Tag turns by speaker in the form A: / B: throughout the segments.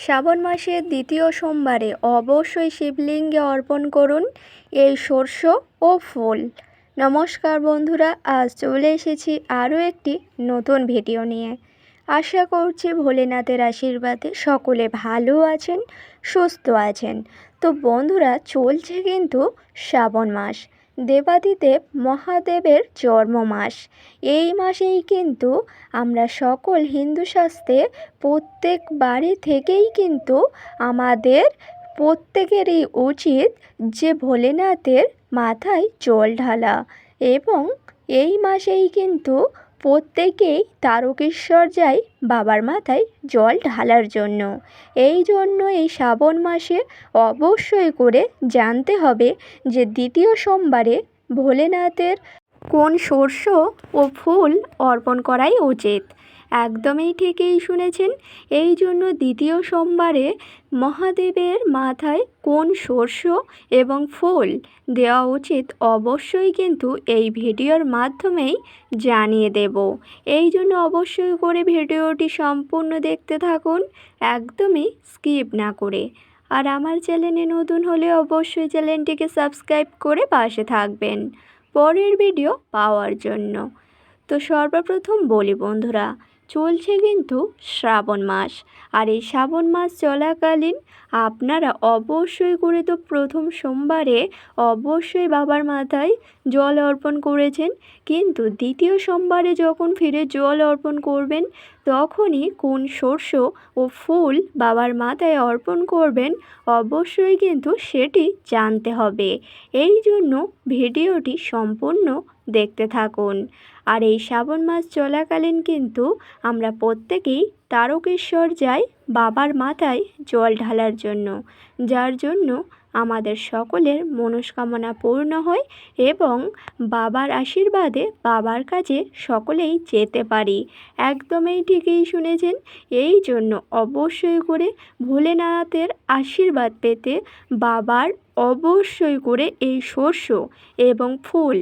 A: শ্রাবণ মাসের দ্বিতীয় সোমবারে অবশ্যই শিবলিঙ্গে অর্পণ করুন এই শস্য ও ফুল। নমস্কার বন্ধুরা, আজ চলে এসেছি আরও একটি নতুন ভিডিও নিয়ে। আশা করছি ভোলেনাথের আশীর্বাদে সকলে ভালো আছেন, সুস্থ আছেন। তো বন্ধুরা, চলছে কিন্তু শ্রাবণ মাস। দেবাদিদেব মহাদেবের জন্ম মাস এই মাসেই কিন্তু আমরা সকল হিন্দু শাস্ত্রে প্রত্যেক বাড়ি থেকেই কিন্তু আমাদের প্রত্যেকেরই উচিত যে ভোলেনাথের মাথায় জল ঢালা এবং এই মাসেই কিন্তু প্রত্যেকেই তারকেশ্বর যায় বাবার মাথায় জল ঢালার জন্য। এই জন্য এই শ্রাবণ মাসে অবশ্যই করে জানতে হবে যে দ্বিতীয় সোমবারে ভোলেনাথের কোন শস্য ও ফুল অর্পণ করাই উচিত। একদমই ঠিকই শুনেছেন। এই জন্য দ্বিতীয় সোমবারে মহাদেবের মাথায় কোন শস্য এবং ফুল দেওয়া উচিত অবশ্যই কিন্তু এই ভিডিওর মাধ্যমেই জানিয়ে দেব। এই জন্য অবশ্যই করে ভিডিওটি সম্পূর্ণ দেখতে থাকুন, একদমই স্কিপ না করে। আর আমার চ্যানেলে নতুন হলে অবশ্যই চ্যানেলটিকে সাবস্ক্রাইব করে পাশে থাকবেন পরের ভিডিও পাওয়ার জন্য। তো সর্বপ্রথম বলি বন্ধুরা চলছে কিন্তু শ্রাবণ মাস। আর এই শ্রাবণ মাস চলাকালীন আপনারা অবশ্যই করে তো প্রথম সোমবারে অবশ্যই বাবার মাথায় জল অর্পণ করেছেন। কিন্তু দ্বিতীয় সোমবারে যখন ফিরে জল অর্পণ করবেন তখনই কোন শস্য ও ফুল বাবার মাথায় অর্পণ করবেন, অবশ্যই কিন্তু সেটি জানতে হবে। এই জন্য ভিডিওটি সম্পূর্ণ দেখতে থাকুন। আর এই শ্রাবণ মাস চলাকালীন কিন্তু আমরা প্রত্যেকেই তারকেশ্বর যাই বাবার মাথায় জল ঢালার জন্য, যার জন্য আমাদের সকলের মনস্কামনা পূর্ণ হয় এবং বাবার আশীর্বাদে বাবার কাছে সকলেই যেতে পারি। একদমই ঠিকই শুনেছেন। এই জন্য অবশ্যই করে ভোলেনাথের আশীর্বাদ পেতে বাবার অবশ্যই করে এই শস্য এবং ফুল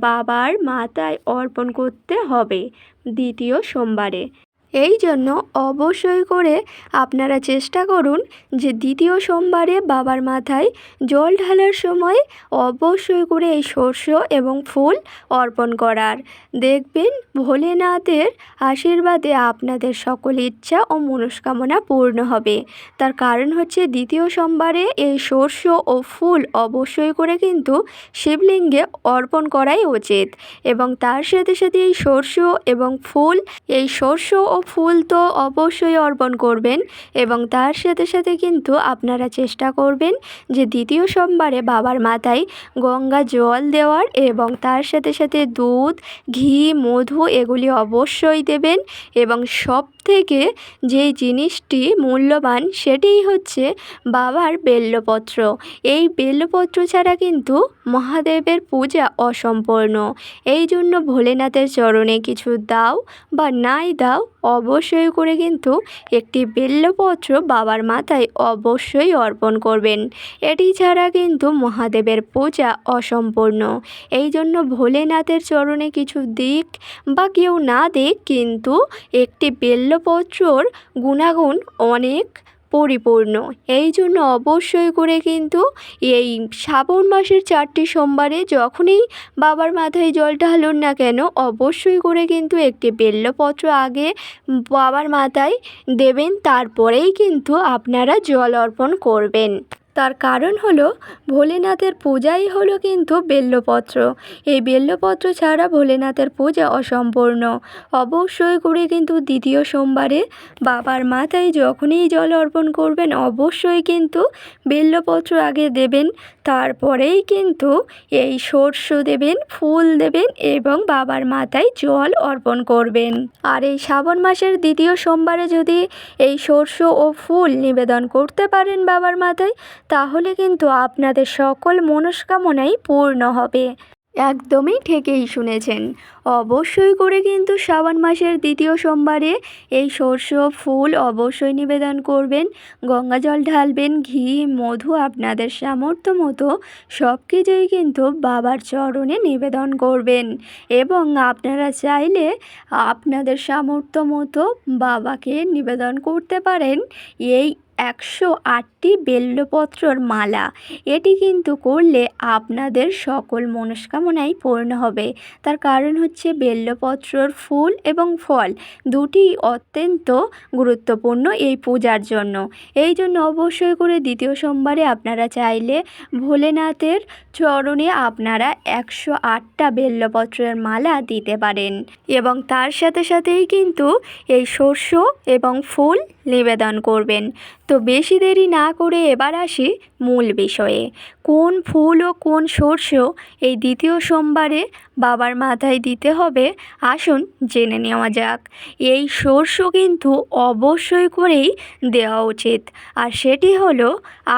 A: বাবার মাথায় অর্পণ করতে হবে দ্বিতীয় সোমবারে। এই জন্য অবশ্যই করে আপনারা চেষ্টা করুন যে দ্বিতীয় সোমবারে বাবার মাথায় জল ঢালার সময় অবশ্যই করে এই শস্য এবং ফুল অর্পণ করার। দেখবেন ভোলেনাথের আশীর্বাদে আপনাদের সকল ইচ্ছা ও মনস্কামনা পূর্ণ হবে। তার কারণ হচ্ছে দ্বিতীয় সোমবারে এই শস্য ও ফুল অবশ্যই করে কিন্তু শিবলিঙ্গে অর্পণ করাই উচিত এবং তার সাথে সাথে এই শস্য এবং ফুল, এই শস্য ও ফুল তো অবশ্যই অর্পণ করবেন এবং তার সাথে সাথে কিন্তু আপনারা চেষ্টা করবেন যে দ্বিতীয় সোমবারে বাবার মাথায় গঙ্গা জল দেওয়ার এবং তার সাথে সাথে দুধ, ঘি, মধু এগুলি অবশ্যই দেবেন এবং সব থেকে যেই জিনিসটি মূল্যবান সেটিই হচ্ছে বাবার বেল্লপত্র। এই বেল্লপত্র ছাড়া কিন্তু মহাদেবের পূজা অসম্পূর্ণ। এই জন্য ভোলেনাথের চরণে কিছু দাও বা নাই দাও অবশ্যই করে কিন্তু একটি বেল্লপত্র বাবার মাথায় অবশ্যই অর্পণ করবেন। এটি ছাড়া কিন্তু মহাদেবের পূজা অসম্পূর্ণ। এই জন্য ভোলেনাথের চরণে কিছু দিক বা কেউ না দিক কিন্তু একটি বেল্লপত্রর গুণাগুণ অনেক পরিপূর্ণ। এই জন্য অবশ্যই করে কিন্তু এই শ্রাবণ মাসের চারটি সোমবারে যখনই বাবার মাথায় জল ঢালুন না কেন, অবশ্যই করে কিন্তু একটি বেল্লপত্র আগে বাবার মাথায় দেবেন, তারপরেই কিন্তু আপনারা জল অর্পণ করবেন। তার কারণ হলো, ভোলেনাথের পূজাই হলো কিন্তু বেল্লপত্র। এই বেল্লপত্র ছাড়া ভোলেনাথের পূজা অসম্পূর্ণ। অবশ্যই করে কিন্তু দ্বিতীয় সোমবারে বাবার মাথায় যখনই জল অর্পণ করবেন, অবশ্যই কিন্তু বেল্লপত্র আগে দেবেন, তারপরেই কিন্তু এই সর্ষ দেবেন, ফুল দেবেন এবং বাবার মাথায় জল অর্পণ করবেন। আর এই শ্রাবণ মাসের দ্বিতীয় সোমবারে যদি এই সর্ষ ও ফুল নিবেদন করতে পারেন বাবার মাথায় তাহলে কিন্তু আপনাদের সকল মনস্কামনাই পূর্ণ হবে। একদমই ঠিকই শুনেছেন। অবশ্যই করে কিন্তু শ্রাবণ মাসের দ্বিতীয় সোমবারে এই সর্ষ ফুল অবশ্যই নিবেদন করবেন। গঙ্গা জল ঢালবেন, ঘি, মধু আপনাদের সামর্থ্য মতো সব কিছুই কিন্তু বাবার চরণে নিবেদন করবেন। এবং আপনারা চাইলে আপনাদের সামর্থ্য মতো বাবাকে নিবেদন করতে পারেন। এই একশো আটটি বেল্লপত্রর মালা। এটি কিন্তু করলে আপনাদের সকল মনস্কামনাই পূর্ণ হবে। তার কারণ হচ্ছে বেল্লপত্রর ফুল এবং ফল দুটি অত্যন্ত গুরুত্বপূর্ণ এই পূজার জন্য। এই জন্য অবশ্যই করে দ্বিতীয় সোমবারে আপনারা চাইলে ভোলেনাথের চরণে আপনারা একশো আটটা বেল্লপত্রের মালা দিতে পারেন এবং তার সাথে সাথেই কিন্তু এই শস্য এবং ফুল নিবেদন করবেন। তো বেশি দেরি না করে এবার আসি মূল বিষয়ে। কোন ফুল ও কোন শস্য এই দ্বিতীয় সোমবারে বাবার মাথায় দিতে হবে আসুন জেনে নেওয়া যাক। এই শস্য কিন্তু অবশ্যই করেই দেওয়া উচিত। আর সেটি হলো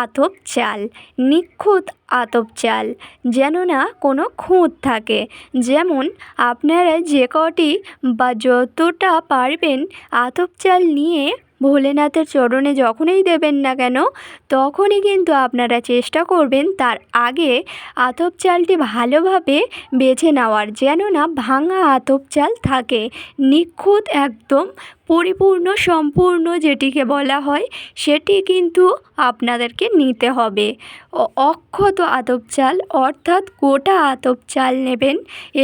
A: আতপ চাল। নিখুঁত আতপ চাল, যেন না কোনো খুঁত থাকে। যেমন আপনারা যে কটি বা যতটা পারবেন আতপ চাল নিয়ে ভোলেনাথের চরণে যখনই দেবেন না কেন, তখনই কিন্তু আপনারা চেষ্টা করবেন তার আগে আতপ চালটি ভালোভাবে বেছে নেওয়ার। যেন না ভাঙা আতপ চাল থাকে, নিখুঁত একদম পরিপূর্ণ, সম্পূর্ণ যেটিকে বলা হয়, সেটি কিন্তু আপনাদেরকে নিতে হবে। অক্ষত আতপ চাল অর্থাৎ গোটা আতপ চাল নেবেন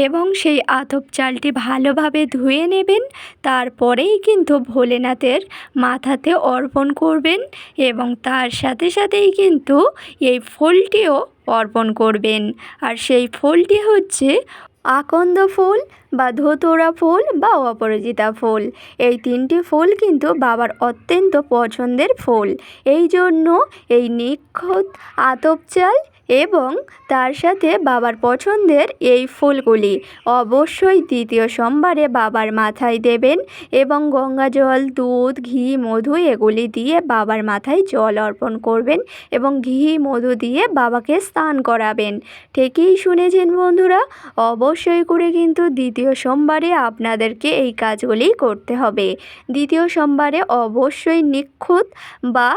A: এবং সেই আতপ চালটি ভালোভাবে ধুয়ে নেবেন, তারপরেই কিন্তু ভোলেনাথের মাথাতে অর্পণ করবেন এবং তার সাথে সাথেই কিন্তু এই ফুলটিও অর্পণ করবেন। আর সেই ফুলটি হচ্ছে আকন্দ ফুল বা ধুতুরা ফুল বা অপরাজিতা ফুল। এই তিনটি ফুল কিন্তু বাবার অত্যন্ত পছন্দের ফুল। এই জন্য এই নিখুঁত আতপ চাল এবং তার সাথে বাবার পছন্দের এই ফুলগুলি অবশ্যই দ্বিতীয় সোমবারে বাবার মাথায় দেবেন এবং গঙ্গা জল, দুধ, ঘি, মধু এগুলি দিয়ে বাবার মাথায় জল অর্পণ করবেন এবং ঘি, মধু দিয়ে বাবাকে স্নান করাবেন। ঠিকই শুনেছেন বন্ধুরা? অবশ্যই করে কিন্তু দ্বিতীয় সোমবারে আপনাদেরকে এই কাজগুলি করতে হবে। দ্বিতীয় সোমবারে অবশ্যই নিখুঁত বা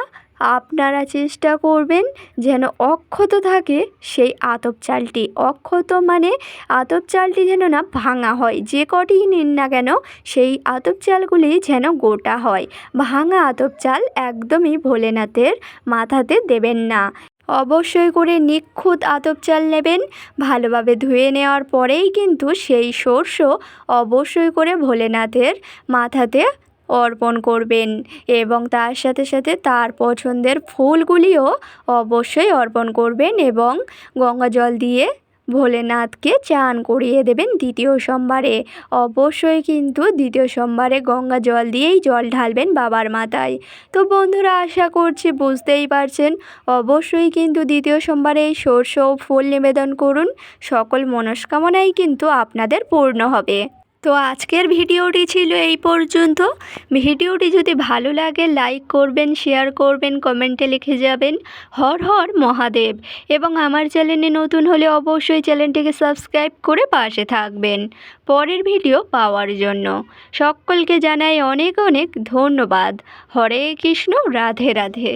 A: আপনারা চেষ্টা করবেন যেন অক্ষত থাকে সেই আতপ চালটি। অক্ষত মানে আতপ চালটি যেন না ভাঙা হয়। যে কটিই নিন না কেন, সেই আতপ চালগুলি যেন গোটা হয়। ভাঙা আতপ চাল একদমই ভোলেনাথের মাথাতে দেবেন না। অবশ্যই করে নিখুঁত আতপ চাল নেবেন। ভালোভাবে ধুয়ে নেওয়ার পরেই কিন্তু সেই সর্ষ অবশ্যই করে ভোলেনাথের মাথাতে অর্পণ করবেন এবং তার সাথে সাথে তার পছন্দের ফুলগুলিও অবশ্যই অর্পণ করবেন এবং গঙ্গা জল দিয়ে ভোলেনাথকে চান করিয়ে দেবেন দ্বিতীয় সোমবারে। অবশ্যই কিন্তু দ্বিতীয় সোমবারে গঙ্গা জল দিয়েই জল ঢালবেন বাবার মাথায়। তো বন্ধুরা, আশা করছি বুঝতেই পারছেন। অবশ্যই কিন্তু দ্বিতীয় সোমবারে এই সর্ষ ও ফুল নিবেদন করুন। সকল মনস্কামনাই কিন্তু আপনাদের পূর্ণ হবে। তো আজকের ভিডিওটি ছিল এই পর্যন্ত। ভিডিওটি যদি ভালো লাগে, লাইক করবেন, শেয়ার করবেন, কমেন্টে লিখে যাবেন। হর হর মহাদেব। এবং আমার চ্যানেলে নতুন হলে অবশ্যই চ্যানেলটিকে সাবস্ক্রাইব করে পাশে থাকবেন। পরের ভিডিও পাওয়ার জন্য। সকলকে জানাই অনেক অনেক ধন্যবাদ। হরে কৃষ্ণ, রাধে রাধে।